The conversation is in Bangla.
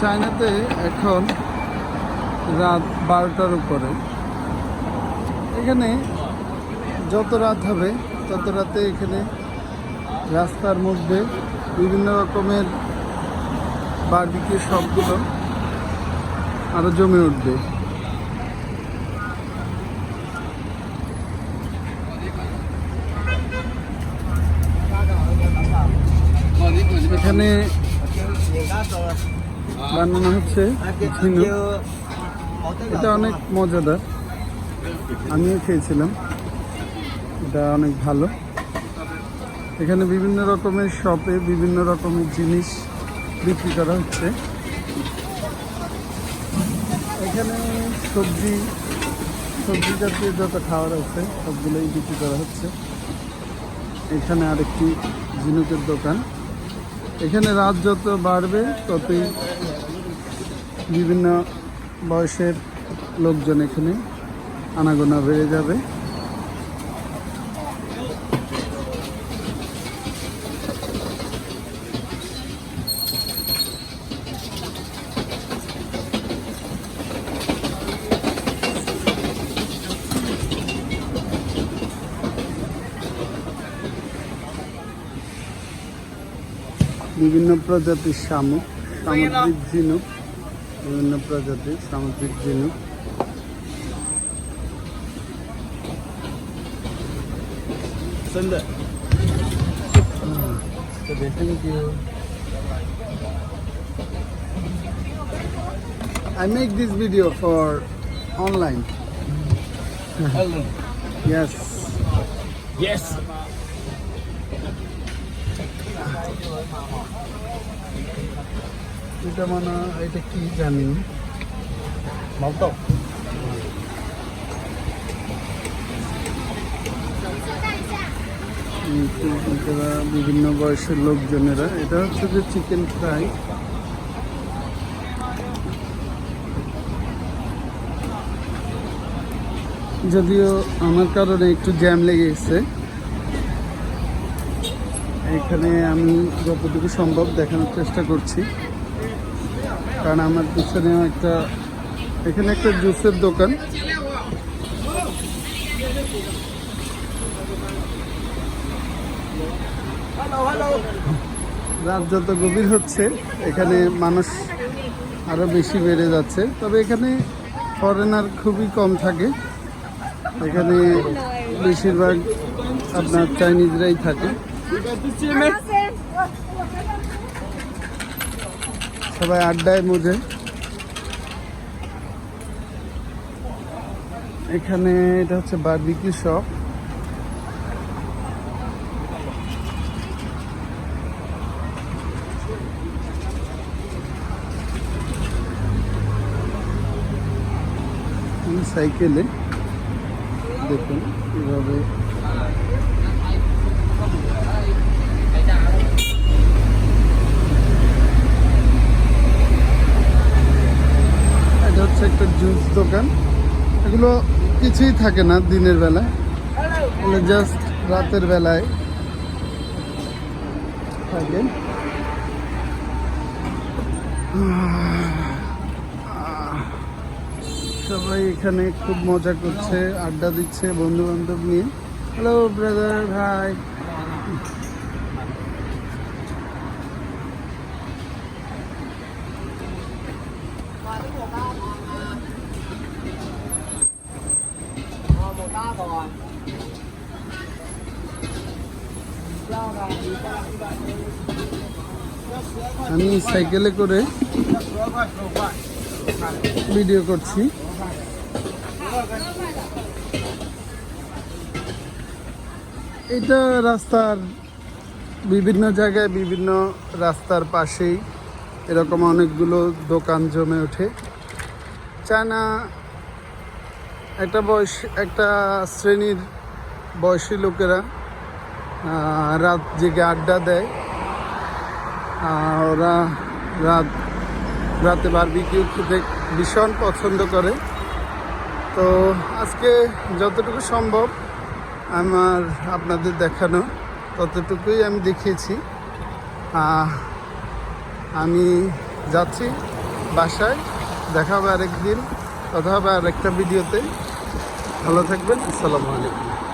চায়নাতে এখন রাত বারোটার উপরে। এখানে যত রাত হবে, তত রাতে এখানে রাস্তার মধ্যে বিভিন্ন রকমের বার্বিকিউ সবগুলো আরও জমে উঠবে। এখানে বানানো হচ্ছে ঝিনুক। এটা অনেক মজাদার। আমিও খেয়েছিলাম। এটা অনেক ভালো। এখানে বিভিন্ন রকমের শপে বিভিন্ন রকমের জিনিস বিক্রি করা হচ্ছে। এখানে সবজি সবজি জাতীয় যত খাবার আছে, সবগুলোই বিক্রি করা হচ্ছে। এখানে আরেকটি ঝিনুকের দোকান। এখানে রাত যত বাড়বে, ততই বিভিন্ন বয়সের লোকজন এখানে আনাগোনা বেড়ে যাবে। বিভিন্ন প্রজাতির শামুক সামুদ্রিক ঝিনুক বিভিন্ন প্রজাতির সামুদ্রিক ঝিনুক Thank you. I make this video for online. Yes. Yes. এটা মানে এটা কি জানি এরা বিভিন্ন বয়সের লোকজনেরা এটা হচ্ছে যে চিকেন ফ্রাই যদিও আমার কারণে একটু জ্যাম লেগে গেছে। এখানে আমি যতটুকু সম্ভব দেখানোর চেষ্টা করছি। কারণ আমার পিছনে একটা এখানে একটা জুসের দোকান। রাত যত গভীর হচ্ছে এখানে মানুষ আরও বেশি বেড়ে যাচ্ছে। তবে এখানে ফরেনার খুবই কম থাকে। এখানে বেশিরভাগ আপনার চাইনিজরাই থাকে। সবাই আড্ডায় মজে। এখানে এটা হচ্ছে বারবিকিউ শপ সাইকেলে দেখুন কীভাবে এটা হচ্ছে একটা জুস দোকান। এগুলো কিছুই থাকে না দিনের বেলায় জাস্ট রাতের বেলায় থাকে। সবাই এখানে খুব মজা করছে, আড্ডা দিচ্ছে বন্ধু বান্ধব নিয়ে। হ্যালো ব্রাদার ভাই আমি সাইকেলে করে ভিডিও করছি। এটা রাস্তার বিভিন্ন জায়গায়, বিভিন্ন রাস্তার পাশেই এরকম অনেকগুলো দোকান জমে ওঠে। চায়না একটা বয়স, একটা শ্রেণির বয়সী লোকেরা রাত জেগে আড্ডা দেয়। ওরা রাত, রাতে বারবিকিউ খেতে ভীষণ পছন্দ করে। তো আজকে যতটুকু সম্ভব আমার আপনাদের দেখানো, ততটুকুই আমি দেখিয়েছি। আমি যাচ্ছি বাসায় দেখা হবে আরেকদিন। কথা হবে আর একটা ভিডিওতে। ভালো থাকবেন আসসালামু আলাইকুম।